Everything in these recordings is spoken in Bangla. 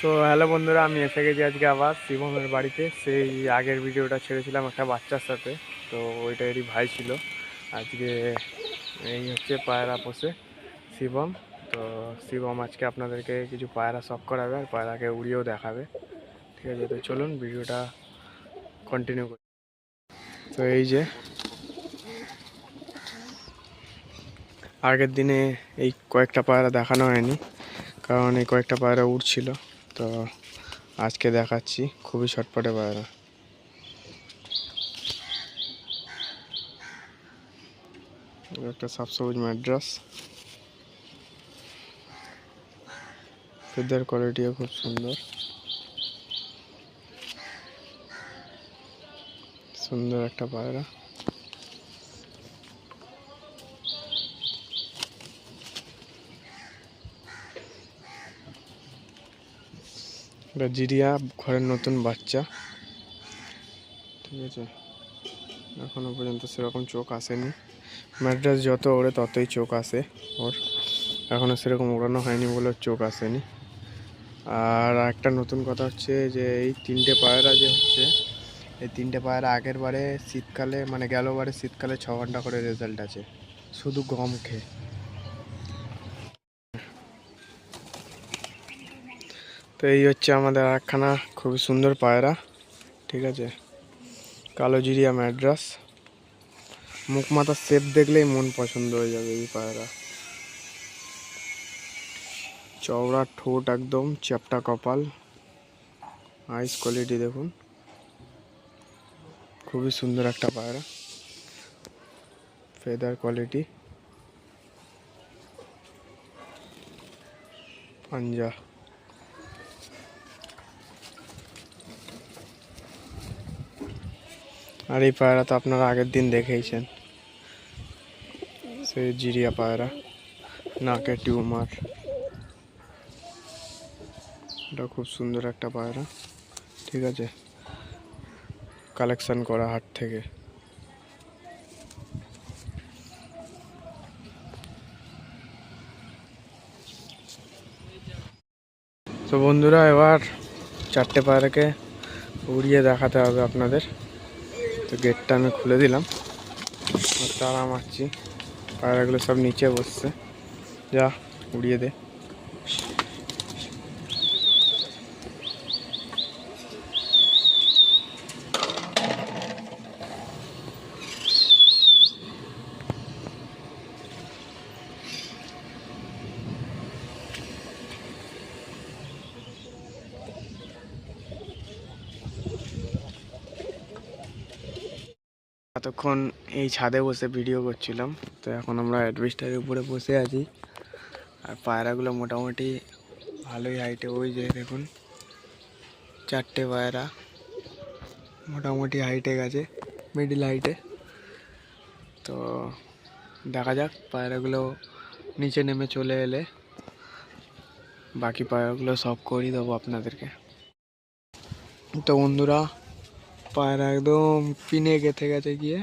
সো হ্যালো বন্ধুরা, আমি এসে গেছি আজকে আবার শিবমের বাড়িতে। সেই আগের ভিডিওটা ছেড়েছিলাম একটা বাচ্চার সাথে, তো ওইটারই ভাই ছিল। আজকে এই হচ্ছে পায়রা পোষে শিবম। তো শিবম আজকে আপনাদেরকে কিছু পায়রা শখ করাবে আর পায়রাকে উড়িয়েও দেখাবে। ঠিক আছে, তো চলুন ভিডিওটা কন্টিনিউ করি। তো এই যে, আগের দিনে এই কয়েকটা পায়রা দেখানো হয়নি, কারণ এই কয়েকটা পায়রা উড়ছিল। তো আজকে দেখাচ্ছি, খুবই ছটপটে পায়রা একটা সবসবুজ ম্যাড্রাস। ফেদার কোয়ালিটিও খুব সুন্দর। সুন্দর একটা পায়রা। এটা জিরিয়া, ঘরের নতুন বাচ্চা। ঠিক আছে? এখনও পর্যন্ত সেরকম চোখ আসেনি। ম্যাড্রাস যত ওড়ে, ততই চোখ আসে ওর। এখনও সেরকম ওড়ানো হয়নি বলে চোখ আসেনি। আর একটা নতুন কথা হচ্ছে যে, এই তিনটে পায়রা যে হচ্ছে, এই তিনটে পায়রা আগের বারে শীতকালে মানে গেল বারে শীতকালে ছ ঘণ্টা করে রেজাল্ট আছে। শুধু গম খেয়ে। তো এই হচ্ছে আমাদের একখানা খুবই সুন্দর পায়রা, ঠিক আছে? কালো জিরিয়া ম্যাড্রাস। মুখ মাথার শেপ দেখলেই মন পছন্দ হয়ে যাবে এই পায়রা। চওড়া ঠোঁট একদম, চ্যাপটা কপাল। আইস কোয়ালিটি দেখুন। খুবই সুন্দর একটা পায়রা। ফেদার কোয়ালিটি পাঞ্জা। আর এই পায়রা তো আপনারা আগের দিন দেখেইছেন। সেই জিরিয়া পায়রা নাকে টিউমার। এটা খুব সুন্দর একটা পায়রা, ঠিক আছে? কালেকশন করা হাট থেকে। তো বন্ধুরা, এবার চারটে পায়রাকে উড়িয়ে দেখাতে হবে আপনাদের। তো গেটটা আমি খুলে দিলাম। তারা মারছি। পায়রাগুলো সব নিচে বসছে। যা উড়িয়ে দে। এতক্ষণ এই ছাদে বসে ভিডিও করছিলাম। তো এখন আমরা অ্যাডভেস্টারের উপরে বসে আছি। আর পায়রাগুলো মোটামুটি ভালোই হাইটে ওই যে দেখুন, চারটে পায়রা মোটামুটি হাইটে গেছে মিডিল হাইটে তো দেখা যাক, পায়রাগুলো নিচে নেমে চলে এলে বাকি পায়রাগুলো সব করিয়ে দেবো আপনাদেরকে। তো বন্ধুরা পায়রা একদম পিনে গেথে গেছে গিয়ে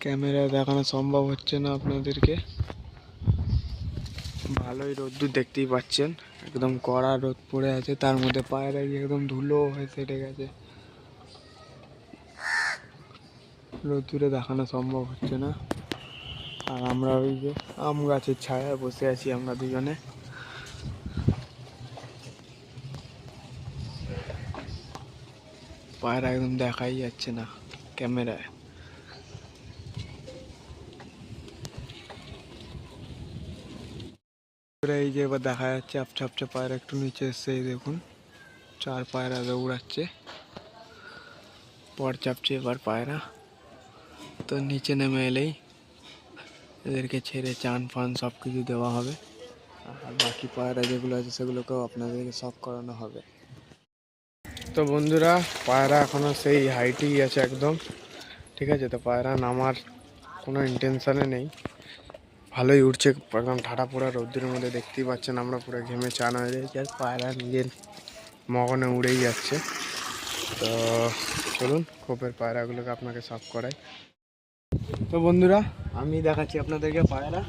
ক্যামেরায় দেখানো সম্ভব হচ্ছে না আপনাদেরকে। ভালোই রোদ্দুর দেখতেই পাচ্ছেন। একদম কড়া রোদ পড়ে আছে, তার মধ্যে পায়রা গিয়ে একদম ধুলো হয়ে সেটে গেছে। রোদ্দুরে দেখানো সম্ভব হচ্ছে না। আর আমরা ওই যে আম গাছের ছায়ায় বসে আছি আমরা দুজনে। পায়রা একদম দেখাই যাচ্ছে না ক্যামেরায়। এই যে এবার দেখা যাচ্ছে আপচা আপচা পায়রা একটু নিচে এসছে দেখুন। চার পায়রা দৌড়াচ্ছে পর চাপছে এবার পায়রা তো নিচে নেমে এলেই এদেরকে ছেড়ে চান ফান সব কিছু দেওয়া হবে। আর বাকি পায়রা যেগুলো আছে সেগুলোকেও আপনাদেরকে সব করানো হবে। তো বন্ধুরা, পায়রা এখনও সেই হাইটেই আছে একদম। ঠিক আছে, তো পায়রা নামার কোনো ইন্টেনশানে নেই। ভালোই উঠছে একদম ঠাটা পোড়া রৌদ্রের মধ্যে দেখতেই পাচ্ছেন আমরা, পুরো ঘেমে চান হয়ে যাচ্ছি আর পায়রা নিজের মগনে উড়েই যাচ্ছে। তো চলুন, খোপের পায়রাগুলোকে আপনাকে সাফ করাই। তো বন্ধুরা, আমি দেখাচ্ছি আপনাদেরকে পায়রা।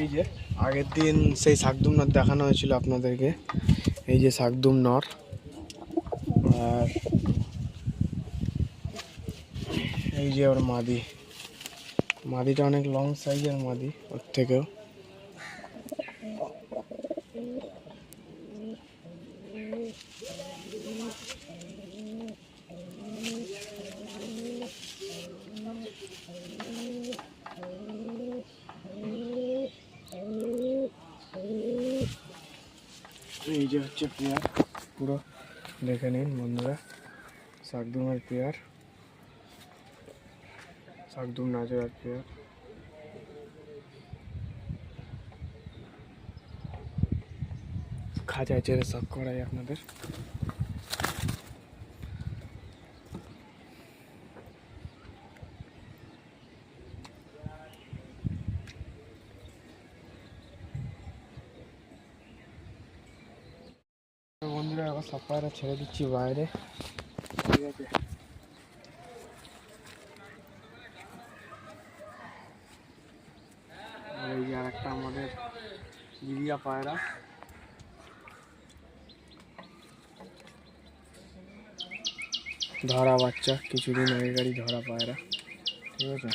এই যে, আগের দিন সেই শাকদুম নর দেখানো হয়েছিল আপনাদেরকে। এই যে শাকদুম নর আর এই যে ওর মাদি মাদিটা অনেক লং সাইজের মাদি ওর থেকেও এই যে হচ্ছে পেয়ার পুরো দেখে নিন বন্ধুরা শাকদুমের পেয়ার শাকদুম নাচের পেয়ার। খাঁচায় চেড়ে সব করাই আপনাদের তো সব পায়রা ছেড়ে দিচ্ছি বাইরে। ঠিক আছে। আর এই যে আরেকটা আমাদের ইরিয়া পায়রা। ধরা বাচ্চা, কিছুদিন আগেকারই ধরা পায়রা। ঠিক আছে?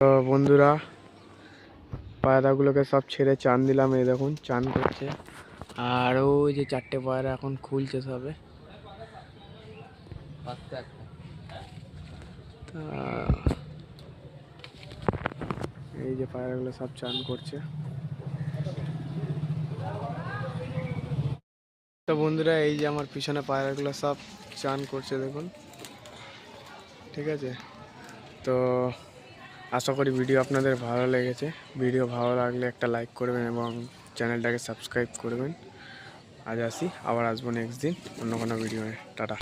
তো বন্ধুরা, পায়রাগুলোকে সব ছেড়ে চান দিলাম, এই দেখুন, চান করছে। আর ওই যে চারটে পায়রা এখন খুলছে সবে। এই যে পায়রাগুলো সব চান করছে। তো বন্ধুরা, এই যে আমার পিছনে পায়রাগুলো সব চান করছে, দেখুন। ঠিক আছে? তো আশা করি ভিডিও আপনাদের ভালো লেগেছে। ভিডিও ভালো লাগলে একটা লাইক করবেন এবং চ্যানেলটাকে সাবস্ক্রাইব করবেন। আজ আসি আবার আসব নেক্সট দিন অন্য কোনো ভিডিও টাটা।